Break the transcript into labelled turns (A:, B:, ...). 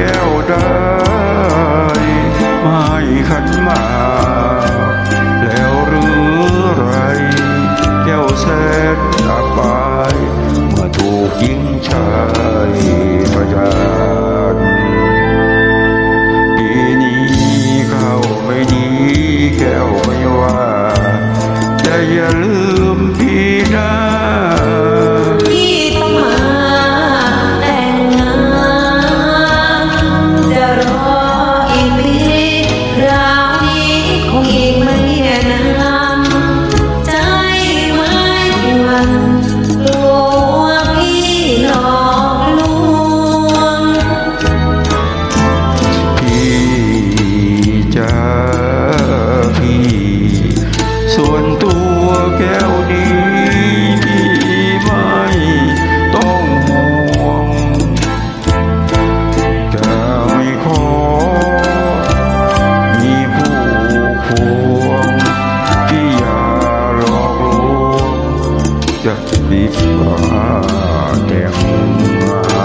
A: แก้วได้ไม่ขันมา แล้วหรือไร แก้วแสนอับอายเมื่อถูกยิงชายพยานปีนี้เข้าไม่ดีแก้วไม่ว่าจะอย่าลืมพี่นะ got to be a damn.